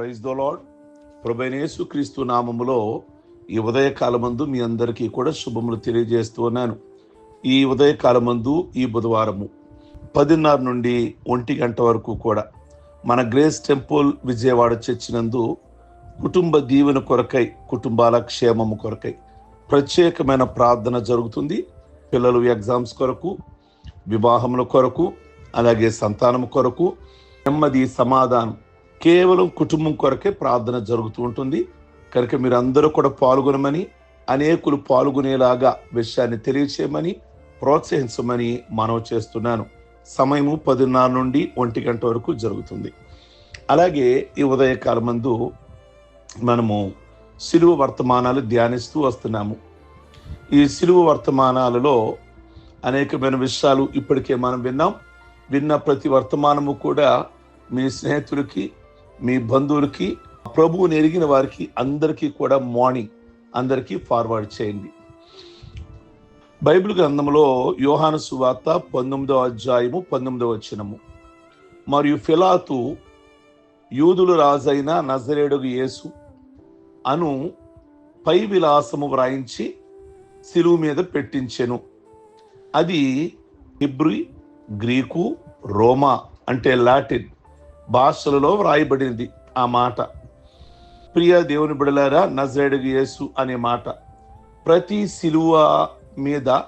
Praise the lord ప్రభైనేసు క్రీస్తు నామములో ఈ ఉదయకాలమందు మీ అందరికీ కూడా శుభములు తెలియజేస్తూ ఉన్నాను. ఈ ఉదయకాలమందు ఈ బుధవారము పదిన్నర నుండి ఒంటి గంట వరకు కూడా మన గ్రేస్ టెంపుల్ విజయవాడ చర్చినందు కుటుంబ దీవెన కొరకై కుటుంబాల క్షేమము కొరకై ప్రత్యేకమైన ప్రార్థన జరుగుతుంది. పిల్లలు ఎగ్జామ్స్ కొరకు వివాహముల కొరకు అలాగే సంతానం కొరకు నెమ్మది సమాధానం కేవలం కుటుంబం కొరకే ప్రార్థన జరుగుతూ ఉంటుంది. కనుక మీరు అందరూ కూడా పాల్గొనమని అనేకులు పాల్గొనేలాగా విషయాన్ని తెలియచేయమని ప్రోత్సహించమని మనవి చేస్తున్నాను. సమయము పదిన్నర నుండి ఒంటి గంట వరకు జరుగుతుంది. అలాగే ఈ ఉదయకాలం మందు మనము సిలువ వర్తమానాలు ధ్యానిస్తూ వస్తున్నాము. ఈ సిలువ వర్తమానాలలో అనేకమైన విషయాలు ఇప్పటికే మనం విన్నాం. విన్న ప్రతి వర్తమానము కూడా మీ స్నేహితులకి మీ బంధువులకి ప్రభువుని ఎరిగిన వారికి అందరికీ కూడా మార్నింగ్ అందరికీ ఫార్వర్డ్ చేయండి. బైబిల్ గ్రంథంలో యోహాను సువార్త పంతొమ్మిదవ అధ్యాయము పంతొమ్మిదవ వచనము. మరియు ఫిలాతు యూదుల రాజైన నజరేడుగు యేసు అను పై విలాసము వ్రాయించి సిలువు మీద పెట్టించెను. అది హిబ్రి గ్రీకు రోమా అంటే లాటిన్. భాషలలో వ్రాయబడింది ఆ మాట. ప్రియ దేవుని బిడలారా నజరేడు యేసు అనే మాట ప్రతి శిలువ మీద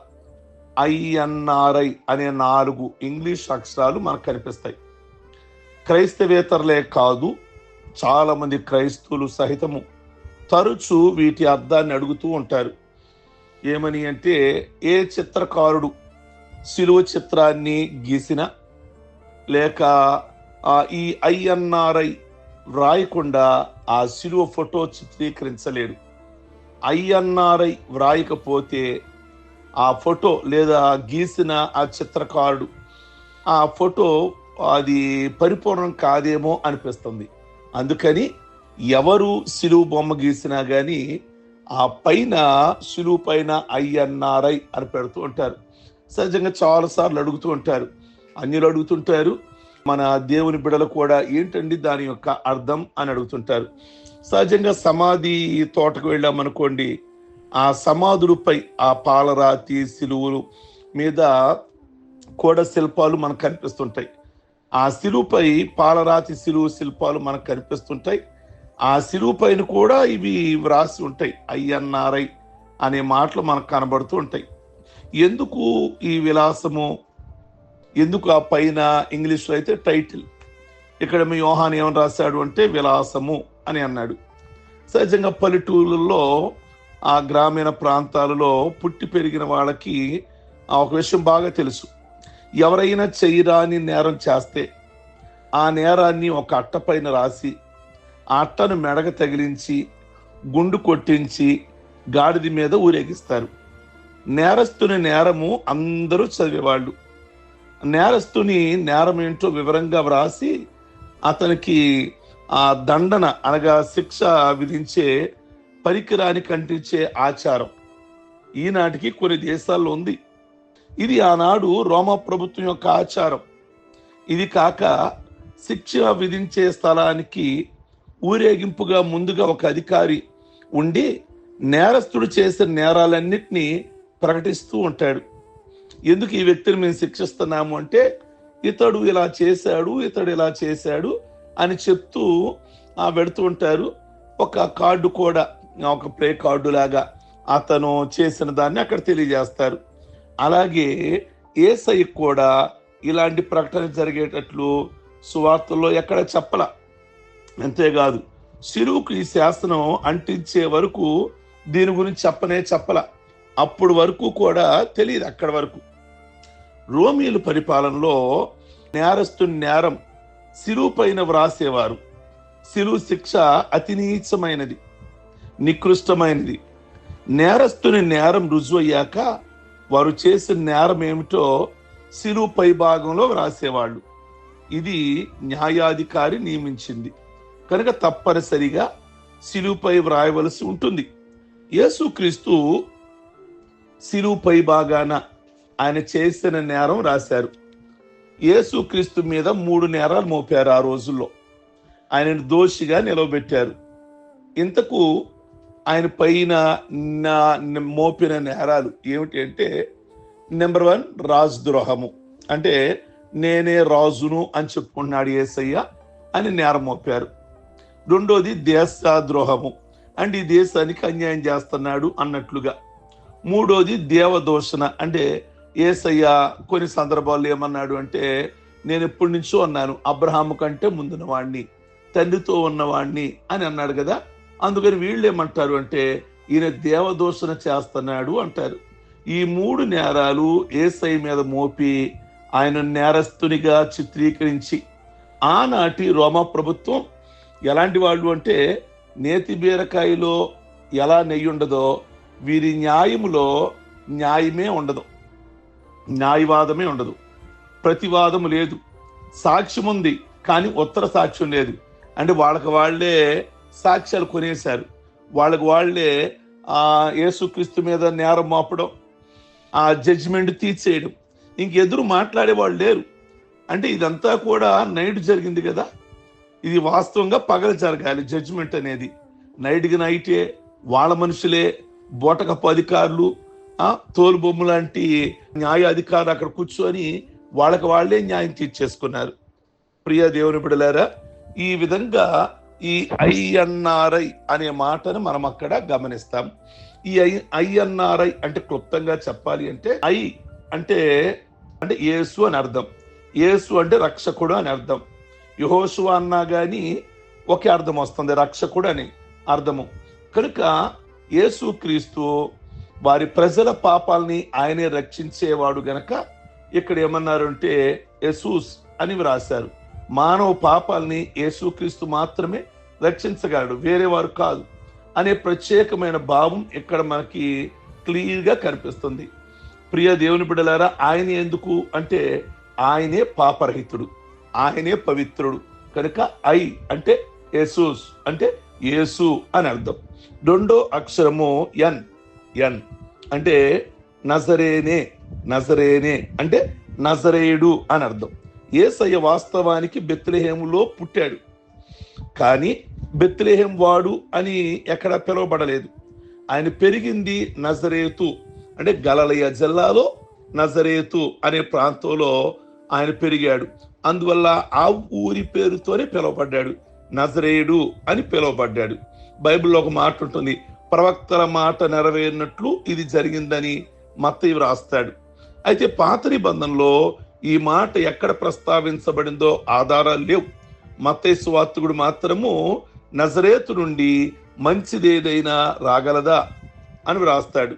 ఐఎన్ఆర్ఐ అనే నాలుగు ఇంగ్లీష్ అక్షరాలు మనకు కనిపిస్తాయి. క్రైస్తవేతరులే కాదు చాలామంది క్రైస్తవులు సహితము తరచు వీటి అర్థాన్ని అడుగుతూ ఉంటారు. ఏమని అంటే ఏ చిత్రకారుడు శిలువ చిత్రాన్ని గీసిన లేక ఈ ఐఎన్ఆర్ఐ వ్రాయకుండా ఆ శిలువ ఫోటో చిత్రీకరించలేడు. ఐఎన్ఆర్ఐ వ్రాయకపోతే ఆ ఫోటో లేదా గీసిన ఆ చిత్రకారుడు ఆ ఫోటో అది పరిపూర్ణం కాదేమో అనిపిస్తుంది. అందుకని ఎవరు సిలువు బొమ్మ గీసినా కానీ ఆ పైన సిలువు పైన ఐఎన్ఆర్ఐ అని పెడుతూ ఉంటారు. సహజంగా చాలాసార్లు అడుగుతూ ఉంటారు. అన్యులు అడుగుతుంటారు. మన దేవుని బిడలు కూడా ఏంటండి దాని యొక్క అర్థం అని అడుగుతుంటారు. సహజంగా సమాధి తోటకు వెళ్ళామనుకోండి ఆ సమాధులపై ఆ పాలరాతి సిలువులు మీద కూడా శిల్పాలు మనకు కనిపిస్తుంటాయి. ఆ శిలువుపై పాలరాతి సిలువు శిల్పాలు మనకు కనిపిస్తుంటాయి. ఆ శిలువు పైన కూడా ఇవి వ్రాసి ఉంటాయి. ఐఎన్ఆర్ఐ అనే మాటలు మనకు కనబడుతూ ఉంటాయి. ఎందుకు ఈ విలాసము? ఎందుకు ఆ పైన ఇంగ్లీష్లో అయితే టైటిల్? ఇక్కడ మీ యోహాన్ ఏమని రాశాడు అంటే విలాసము అని అన్నాడు. సహజంగా పల్లెటూళ్ళల్లో ఆ గ్రామీణ ప్రాంతాలలో పుట్టి పెరిగిన వాళ్ళకి ఆ ఒక విషయం బాగా తెలుసు. ఎవరైనా చేయరాని నేరం చేస్తే ఆ నేరాన్ని ఒక అట్ట పైన రాసి ఆ అట్టను మెడక తగిలించి గుండు కొట్టించి గాడిద మీద ఊరేగిస్తారు. నేరస్తుని నేరము అందరూ చదివేవాళ్ళు. నేరస్తుని నేరం ఏంటో వివరంగా వ్రాసి అతనికి ఆ దండన అనగా శిక్ష విధించే పరికరాన్ని కంటించే ఆచారం. ఈనాటికి కొన్ని దేశాల్లో ఉంది. ఇది ఆనాడు రోమా ప్రభుత్వం యొక్క ఆచారం. ఇది కాక శిక్ష విధించే స్థలానికి ఊరేగింపుగా ముందుగా ఒక అధికారి ఉండి నేరస్తుడు చేసిన నేరాలన్నింటినీ ప్రకటిస్తూ ఉంటాడు. ఎందుకు ఈ వ్యక్తిని మేము శిక్షిస్తున్నాము అంటే ఇతడు ఇలా చేశాడు ఇతడు ఇలా చేశాడు అని చెప్తూ ఆ పెడుతూ ఉంటారు. ఒక కార్డు కూడా ఒక ప్లే కార్డు లాగా అతను చేసిన దాన్ని అక్కడ తెలియజేస్తారు. అలాగే ఏసై కూడా ఇలాంటి ప్రకటన జరిగేటట్లు సువార్తల్లో ఎక్కడ చెప్పల. అంతేకాదు సిరువుకు ఈ శాసనం అంటించే వరకు దీని గురించి చెప్పనే చెప్పల. అప్పుడు వరకు కూడా తెలియదు అక్కడ వరకు. రోమిలు పరిపాలనలో నేరస్తు నేరం సిలువు పైన వ్రాసేవారు. సిలువు శిక్ష అతి నీచమైనది నికృష్టమైనది. నేరస్తుని నేరం రుజువయ్యాక వారు చేసిన నేరం ఏమిటో సిలువు పై భాగంలో వ్రాసేవాళ్ళు. ఇది న్యాయాధికారి నియమించింది. కనుక తప్పనిసరిగా సిలువుపై వ్రాయవలసి ఉంటుంది. యేసుక్రీస్తు సిలువు పై భాగాన ఆయన చేసిన నేరం రాశారు. యేసుక్రీస్తు మీద మూడు నేరాలు మోపారు ఆ రోజుల్లో. ఆయనను దోషిగా నిలవబెట్టారు. ఇంతకు ఆయన పైన నా మోపిన నేరాలు ఏమిటి అంటే నెంబర్ వన్ రాజద్రోహము అంటే నేనే రాజును అని చెప్పుకున్నాడు ఏసయ్య అని నేరం మోపారు. రెండోది దేశద్రోహము. అంటే ఈ దేశానికి అన్యాయం చేస్తున్నాడు అన్నట్లుగా. మూడోది దేవదోషణ. అంటే ఏసయ్య కొన్ని సందర్భాల్లో ఏమన్నాడు అంటే నేను ఎప్పటి నుంచో అన్నాను అబ్రహాము కంటే ముందున వాణ్ణి తండ్రితో ఉన్నవాణ్ణి అని అన్నాడు కదా. అందుకని వీళ్ళు ఏమంటారు అంటే ఈయన దేవదోషణ చేస్తున్నాడు అంటారు. ఈ మూడు నేరాలు ఏసై మీద మోపి ఆయన నేరస్తునిగా చిత్రీకరించి ఆనాటి రోమా ప్రభుత్వం ఎలాంటి వాళ్ళు అంటే నేతి బీరకాయలో ఎలా నెయ్యి ఉండదో వీరి న్యాయములో న్యాయమే ఉండదు. న్యాయవాదమే ఉండదు. ప్రతివాదము లేదు. సాక్ష్యం ఉంది కానీ ఉత్తర సాక్ష్యం లేదు. అంటే వాళ్ళకి వాళ్ళే సాక్ష్యాలు కొనేశారు. వాళ్ళకి వాళ్ళే యేసుక్రీస్తు మీద నేరం మోపడం ఆ జడ్జిమెంట్ తీర్చేయడం. ఇంకెదురు మాట్లాడే వాళ్ళు లేరు. అంటే ఇదంతా కూడా నైట్ జరిగింది కదా. ఇది వాస్తవంగా పగలు జరగాలి జడ్జిమెంట్ అనేది. నైట్కి నైటే వాళ్ళ మనుషులే బోటకపు అధికారులు తోలుబొమ్మ తోలు లాంటి న్యాయ అధికారులు అక్కడ కూర్చొని వాళ్ళకి వాళ్ళే న్యాయం తీర్చేసుకున్నారు ప్రియ దేవుని బిడలారా ఈ విధంగా ఈ ఐఎన్ఆర్ఐ అనే మాటను మనం అక్కడ గమనిస్తాం. ఈ ఐ ఐఎన్ఆర్ఐ అంటే క్లుప్తంగా చెప్పాలి అంటే ఐ అంటే అంటే యేసు అని అర్థం. యేసు అంటే రక్షకుడు అని అర్థం. యహోషు అన్నా కానీ ఒకే అర్థం వస్తుంది రక్షకుడు అని అర్థము. కనుక యేసు క్రీస్తు వారి ప్రజల పాపాలని ఆయనే రక్షించేవాడు గనక ఇక్కడ ఏమన్నారు అంటే యసూస్ అని వ్రాశారు. మానవ పాపాలని యేసుక్రీస్తు మాత్రమే రక్షించగలడు వేరే వారు కాదు అనే ప్రత్యేకమైన భావం ఇక్కడ మనకి క్లియర్గా కనిపిస్తుంది. ప్రియ దేవుని బిడ్డలారా ఆయన ఎందుకు అంటే ఆయనే పాపరహితుడు ఆయనే పవిత్రుడు. కనుక ఐ అంటే యేసూస్ అంటే యేసు అని అర్థం. రెండో అక్షరము ఎన్. ఎన్. అంటే నజరేనే నజరేనే. అంటే నజరేయుడు అని అర్థం. ఏసయ్య వాస్తవానికి బెత్లహేములో పుట్టాడు. కానీ బెత్లహేం వాడు అని ఎక్కడ పిలువబడలేదు. ఆయన పెరిగింది నజరేతు. అంటే గలలయ జిల్లాలో నజరేతు అనే ప్రాంతంలో ఆయన పెరిగాడు. అందువల్ల ఆ ఊరి పేరుతోనే పిలువబడ్డాడు. నజరేయుడు అని పిలువబడ్డాడు. బైబిల్లో ఒక మాట ఉంటుంది. ప్రవక్తల మాట నెరవేరినట్లు ఇది జరిగిందని మత్తయి వ్రాస్తాడు. అయితే పాత నిబంధనలో ఈ మాట ఎక్కడ ప్రస్తావించబడిందో ఆధారాలు లేవు. మత్తయి సువార్తకుడు మాత్రము నజరేతు నుండి మంచిదేదైనా రాగలదా అని వ్రాస్తాడు.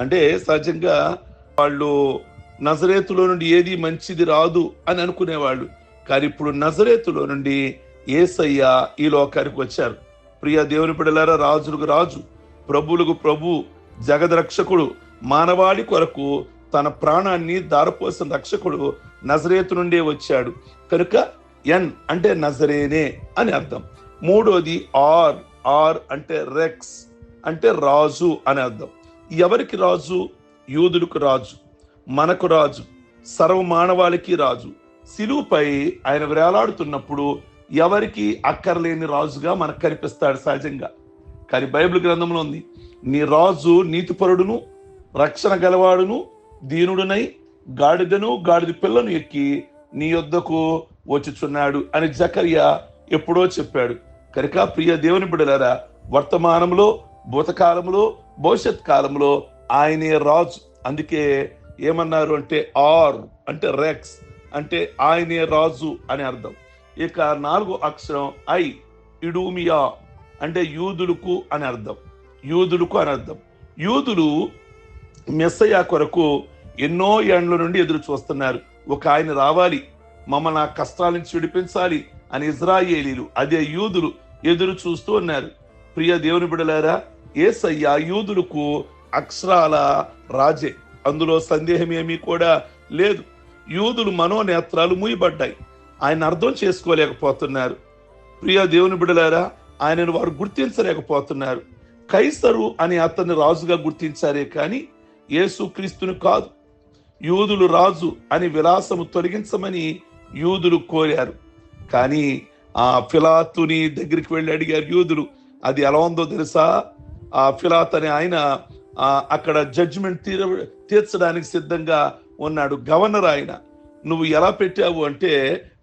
అంటే సహజంగా వాళ్ళు నజరేతులో నుండి ఏది మంచిది రాదు అని అనుకునేవాళ్ళు. కానీ ఇప్పుడు నజరేతులో నుండి ఏసయ్య ఈ లోకానికి వచ్చారు. ప్రియ దేవుని పిడలారా రాజులకు రాజు ప్రభువులకు ప్రభు జగద్రక్షకుడు మానవాళి కొరకు తన ప్రాణాన్ని దారపోసిన రక్షకుడు నజరేతు నుండే వచ్చాడు. కనుక ఎన్ అంటే నజరేనే అని అర్థం. మూడోది ఆర్ ఆర్ అంటే రెక్స్ అంటే రాజు అని అర్థం. ఎవరికి రాజు? యూదులకు రాజు మనకు రాజు సర్వ మానవాళికి రాజు. సిలువుపై ఆయన వేలాడుతున్నప్పుడు ఎవరికి అక్కర్లేని రాజుగా మనకు కనిపిస్తాడు సహజంగా. కానీ బైబిల్ గ్రంథంలో ఉంది నీ రాజు నీతిపరుడును రక్షణ గలవాడును దీనుడునై గాడిదను గాడిద పిల్లను ఎక్కి నీ యొద్దకు వచ్చుచున్నాడు అని జకర్య ఎప్పుడో చెప్పాడు. కనుక ప్రియ దేవుని బిడలారా వర్తమానంలో భూతకాలంలో భవిష్యత్ కాలంలో ఆయనే రాజు. అందుకే ఏమన్నారు అంటే ఆర్ అంటే రెక్స్ అంటే ఆయనే రాజు అని అర్థం. ఇక నాలుగు అక్షరం ఐ ఇడూమియా అంటే యూదులకు అని అర్థం. యూదులకు అని అర్థం. యూదులు మెస్సయ్య కొరకు ఎన్నో ఏండ్ల నుండి ఎదురు చూస్తున్నారు. ఒక ఆయన రావాలి మమ్మల్ని ఆ కష్టాల నుంచి విడిపించాలి అని ఇజ్రాయేలీలు అదే యూదులు ఎదురు చూస్తూ ఉన్నారు. ప్రియ దేవుని బిడలారా ఏసయ్య యూదులకు అక్షరాల రాజే. అందులో సందేహం ఏమీ కూడా లేదు. యూదులు మనోనేత్రాలు మూయబడ్డాయి. ఆయన అర్థం చేసుకోలేకపోతున్నారు. ప్రియ దేవుని బిడలారా ఆయనను వారు గుర్తించలేకపోతున్నారు. కైసరు అని అతన్ని రాజుగా గుర్తించారే కానీ యేసు క్రీస్తుని కాదు. యూదులు రాజు అని విలాసము తొలగించమని యూదులు కోరారు. కానీ ఆ ఫిలాతుని దగ్గరికి వెళ్ళి అడిగారు యూదులు అది ఎలా ఉందో తెలుసా? ఆ ఫిలాత్ అనే ఆయన అక్కడ జడ్జిమెంట్ తీర తీర్చడానికి సిద్ధంగా ఉన్నాడు గవర్నర్ ఆయన. నువ్వు ఎలా పెట్టావు అంటే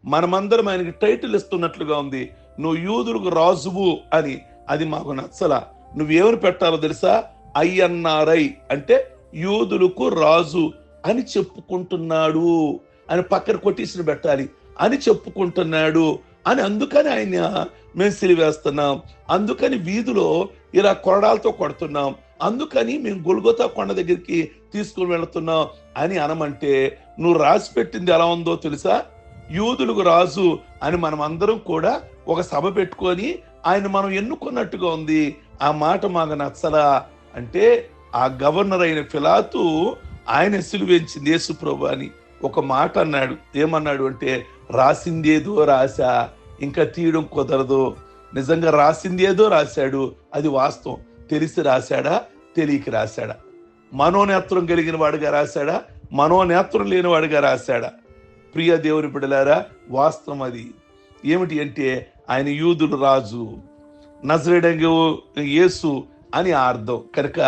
మనమందరం ఆయనకి టైటిల్ ఇస్తున్నట్లుగా ఉంది. నువ్వు యూదులకు రాజువు అని. అది మాకు నచ్చల. నువ్వేమని పెట్టాలో తెలుసా? ఐఎన్ఆర్ఐ అంటే యూదులకు రాజు అని చెప్పుకుంటున్నాడు అని పక్కన కొటేషన్ పెట్టాలి. అని చెప్పుకుంటున్నాడు అని అందుకని ఆయన మేము సిలివేస్తున్నాం. అందుకని వీధిలో ఇలా కొరడాలతో కొడుతున్నాం. అందుకని మేము గొల్గొతా కొండ దగ్గరికి తీసుకుని వెళుతున్నాం అని అనమంటే నువ్వు రాసి పెట్టింది ఎలా ఉందో తెలుసా? యూదులకు రాజు అని మనం అందరం కూడా ఒక సభ పెట్టుకొని ఆయన మనం ఎన్నుకున్నట్టుగా ఉంది ఆ మాట మాకు నచ్చలా అంటే ఆ గవర్నర్ అయిన ఫిలాతు ఆయన సిలువేంచింది యేసు ప్రభు అని ఒక మాట అన్నాడు. ఏమన్నాడు అంటే రాసిందేదో రాశా ఇంకా తీయడం కుదరదు. నిజంగా రాసిందేదో రాశాడు అది వాస్తవం. తెలిసి రాశాడా? తెలియక రాశాడా? మనోనేత్రం కలిగిన వాడిగా రాశాడా? మనోనేత్రం లేని వాడిగా రాశాడా? ప్రియ దేవుని బిడలారా వాస్తవం అది. ఏమిటి అంటే ఆయన యూదులు రాజు నజరేడంగ యేసు అని ఆ అర్థం. కనుక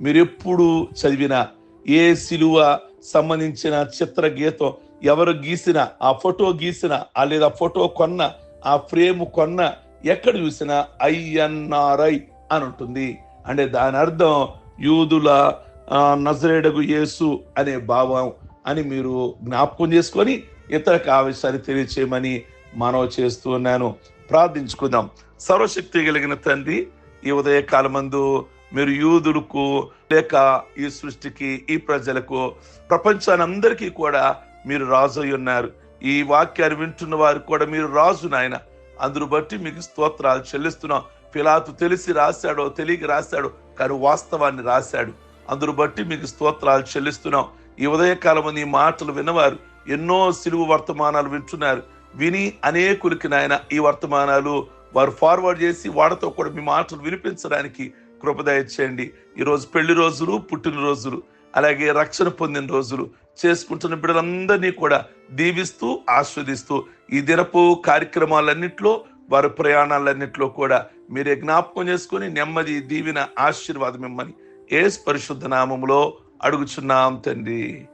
మీరు ఎప్పుడు చదివిన ఏ సిలువ సంబంధించిన చిత్ర గీతం ఎవరు గీసిన ఆ ఫోటో గీసిన ఆ లేదా ఫోటో కొన్న ఆ ఫ్రేమ్ కొన్న ఎక్కడ చూసినా ఐఎన్ఆర్ఐ అని ఉంటుంది. అంటే దాని అర్థం యూదుల నజరేడగు యేసు అనే భావం అని మీరు జ్ఞాపకం చేసుకొని ఇతరకు ఆ విషయాన్ని తెలియచేయమని మనవి చేస్తూ ఉన్నాను. ప్రార్థించుకుందాం. సర్వశక్తి కలిగిన తండ్రి ఈ ఉదయ కాలమందు మీరు యూదులకు లేక ఈ సృష్టికి ఈ ప్రజలకు ప్రపంచాన్ని అందరికీ కూడా మీరు రాజు అయి ఉన్నారు. ఈ వాక్యాన్ని వింటున్న వారు కూడా మీరు రాజు నాయన. అందును బట్టి మీకు స్తోత్రాలు చెల్లిస్తున్నాం. పిలాతు తెలిసి రాశాడో తెలియక రాశాడో కానీ వాస్తవాన్ని రాశాడు. అందును బట్టి మీకు స్తోత్రాలు చెల్లిస్తున్నాం. ఈ ఉదయకాలం ఈ మాటలు విన్నవారు ఎన్నో సిలువు వర్తమానాలు వింటున్నారు. విని అనేకులకి నాయన ఈ వర్తమానాలు వారు ఫార్వర్డ్ చేసి వాడితో కూడా మీ మాటలు వినిపించడానికి కృపదయ చేయండి ఈరోజు పెళ్ళి రోజులు పుట్టినరోజులు అలాగే రక్షణ పొందిన రోజులు చేసుకుంటున్న బిడ్డలందరినీ కూడా దీవిస్తూ ఆస్వాదిస్తూ ఈ దినపు కార్యక్రమాలన్నింటిలో వారి ప్రయాణాలన్నింటిలో కూడా మీరే జ్ఞాపకం చేసుకొని నెమ్మది దీవిన ఆశీర్వాదం ఇమ్మని. ఏస్ పరిశుద్ధ నామంలో అడుగుచున్నాం తండ్రి.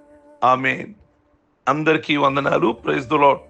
ఆమెన్. అందరికీ వందనాలు. Praise the lord